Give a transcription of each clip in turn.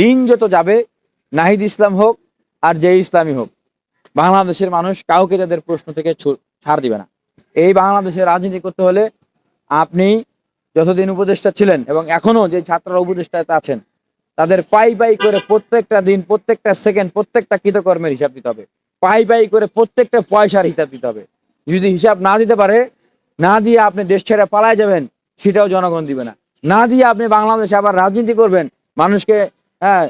দিন যত যাবে, নাহিদ ইসলাম হোক আর যে ইসলামী হোক, বাংলাদেশের মানুষ কাউকে তাদের প্রশ্ন থেকে ছাড় দিবে না। এই বাংলাদেশের রাজনীতি করতে হলে আপনি যতদিন উপদেষ্টা ছিলেন এবং এখনও যে ছাত্ররা উপদেষ্টাতে আছেন, তাদের পাই পাই করে প্রত্যেকটা দিন, প্রত্যেকটা সেকেন্ড, প্রত্যেকটা কৃতকর্মের হিসাব দিতে হবে। পাই পাই করে প্রত্যেকটা পয়সার হিসাব দিতে হবে। যদি হিসাব না দিতে পারে, না দিয়ে আপনি দেশ ছেড়ে পালায় যাবেন, সেটাও জনগণ দিবে না। না দিয়ে আপনি বাংলাদেশে আবার রাজনীতি করবেন, মানুষকে হ্যাঁ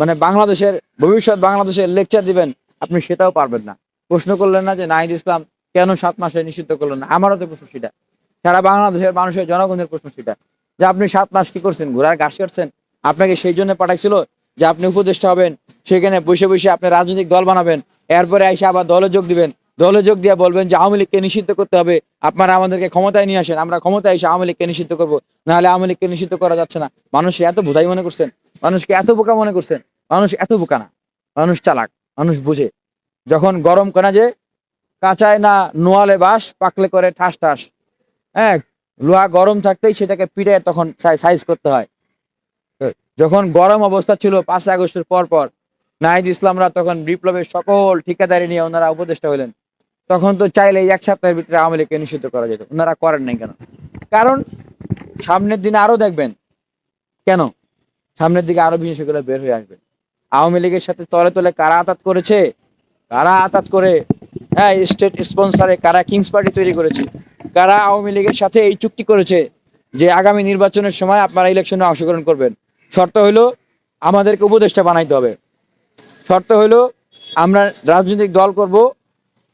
মানে বাংলাদেশের, ভবিষ্যৎ বাংলাদেশের লেকচার দিবেন, আপনি সেটাও পারবেন না। প্রশ্ন করলেন না যে নাহিদ ইসলাম কেন সাত মাসে নিষিদ্ধ করলেন না? আমারও তো প্রশ্ন সেটা। সারা বাংলাদেশের মানুষের জনগণের প্রশ্ন সেটা। যে আপনি সাত মাস কি করছেন, ঘোড়ার ঘাস কাটছেন? আপনাকে সেই জন্য পাঠাইছিল যে আপনি উপদেষ্টা হবেন, সেখানে বসে বসে আপনি রাজনৈতিক দল বানাবেন, এরপরে এসে আবার দলে যোগ দিবেন। দলে যোগ দিয়ে বলবেন যে আওয়ামী লীগকে নিষিদ্ধ করতে হবে। আপনারা আমাদেরকে ক্ষমতায় নিয়ে আসেন, আমরা ক্ষমতায় এসে আওয়ামী লীগকে নিষিদ্ধ করব। নাহলে আওয়ামী লীগকে নিষিদ্ধ করা যাচ্ছে না। মানুষ এত বোধাই মনে করছেন, মানুষকে এত বোকা মনে করছেন, মানুষ এত বোকা না। মানুষ চালাক, মানুষ বুঝে। যখন গরম করা যে কাঁচায় না নোয়ালে বাস, পাকলে করে ঠাস ঠাস। হ্যাঁ লোহা গরম থাকতেই সেটাকে পিড়ে তখন সাইজ করতে হয়। যখন গরম অবস্থা ছিল পাঁচ আগস্টের পর পর, নাহিদ ইসলামরা তখন বিপ্লবের সকল ঠিকাদারি নিয়ে ওনারা উপদেষ্টা হলেন তখন তো চাইলে এক সপ্তাহের ভিতরে আওয়ামী লীগকে নিষিদ্ধ করা যেত। ওনারা করেন নাই কেন? কারণ সামনের দিনে আরও দেখবেন, কেন? সামনের দিকে আরও বিশেষজ্ঞরা বের হয়ে আসবে আওয়ামী লীগের সাথে তলে তলে কারা আতাত করেছে? কারা আতাত করে? হ্যাঁ স্টেট স্পন্সারে কারা কিংস পার্টি তৈরি করেছে? কারা আওয়ামী লীগের সাথে এই চুক্তি করেছে যে আগামী নির্বাচনের সময় আপনারা ইলেকশনে অংশগ্রহণ করবেন? শর্ত হলো আমাদেরকে উপদেষ্টা বানাইতে হবে। শর্ত হলো আমরা রাজনৈতিক দল করব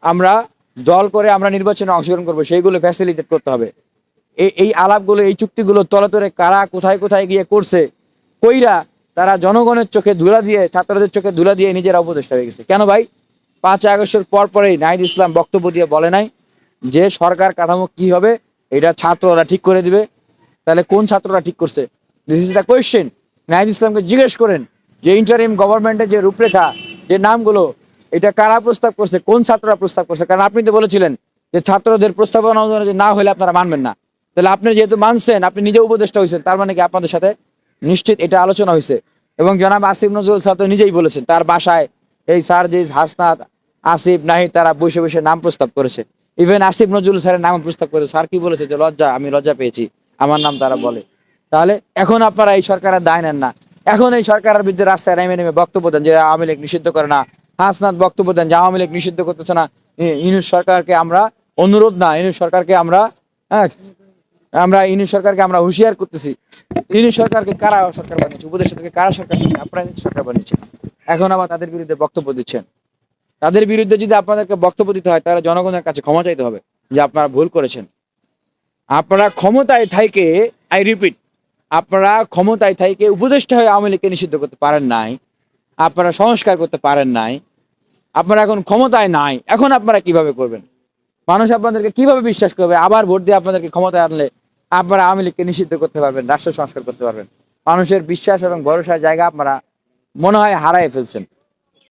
আমরা দল করে আমরা নির্বাচনে অংশগ্রহণ করব, সেইগুলো ফ্যাসিলিটেট করতে হবে। এই এই আলাপগুলো, এই চুক্তিগুলো তলে তলে কারা কোথায় কোথায় গিয়ে করছে, কইরা তারা জনগণের চোখে ধুলা দিয়ে, ছাত্রদের চোখে ধুলা দিয়ে নিজেরা উপদেষ্টা হয়ে গেছে। কেন ভাই? পাঁচ আগস্টের পর পরেই নাহিদ ইসলাম বক্তব্য দিয়ে বলে নাই যে সরকার কাঠামো কি হবে, এটা ছাত্ররা ঠিক করে দিবে। তাহলে কোন ছাত্ররা ঠিক করছে? This is the question Nahid ইসলামকে জিজ্ঞেস করেন যে ইন্টারিম গভর্নমেন্টের যে রূপরেখা, যে নামগুলো এটা কারা প্রস্তাব করছে? কোন ছাত্ররা প্রস্তাব করছে? কারণ আপনি তো বলেছিলেন যে ছাত্রদের প্রস্তাবনা না হলে আপনারা মানবেন না। তাহলে আপনি যেহেতু মানছেন, আপনি নিজে উপদেষ্টা হয়েছেন, তার মানে কি আপনাদের সাথে নিশ্চিত এটা আলোচনা হয়েছে? এবং জনাব আসিফ নজরুল তো নিজেই বলেছেন, তার বাসায় এই যে হাসনাত, আসিফ, নাহিদ, তারা বসে বসে নাম প্রস্তাব করেছে। ইভেন আসিফ নজরুল স্যারের নাম প্রস্তাব করেছে। স্যার কি বলেছে? যে লজ্জা, আমি লজ্জা পেয়েছি। আমার নাম তারা বলে। তাহলে এখন আপনারা এই সরকারের দায় নেন না। এখন এই সরকারের বিরুদ্ধে রাস্তায় নেমে নেমে বক্তব্য দেন যে আওয়ামী লীগ নিষিদ্ধ করে না। হাসনাত বক্তব্য দেন যে আওয়ামী লীগ নিষিদ্ধ করতেছে না। ই- ইউনুস সরকারকে আমরা অনুরোধ না ইউনুস সরকারকে আমরা হ্যাঁ আমরা ইউনুস সরকারকে আমরা হুঁশিয়ার করতেছি। ইউনুস সরকারকে কারা সরকার বানিয়েছে? উপদেষ্টা থেকে কারা সরকার? আপনারা সরকার বানিয়েছে এখন আবার তাদের বিরুদ্ধে বক্তব্য দিচ্ছেন। তাদের বিরুদ্ধে যদি আপনাদেরকে বক্তব্য দিতে হয়, তাহলে জনগণের কাছে ক্ষমা চাইতে হবে যে আপনারা ভুল করেছেন। আপনারা ক্ষমতায় থাইকে, আই রিপিট, আপনারা ক্ষমতায় থাইকে উপদেষ্টা হয়ে আওয়ামী লীগকে নিষিদ্ধ করতে পারেন নাই, আপনারা সংস্কার করতে পারেন নাই আপনারা এখন ক্ষমতায় নাই, এখন আপনারা কীভাবে করবেন? মানুষ আপনাদেরকে কীভাবে বিশ্বাস করবে? আবার ভোট দিয়ে আপনাদেরকে ক্ষমতায় আনলে আপনারা আওয়ামী লীগকে নিষিদ্ধ করতে পারবেন, রাষ্ট্র সংস্কার করতে পারবেন। মানুষের বিশ্বাস এবং ভরসার জায়গা আপনারা মনে হয় হারাই ফেলছেন।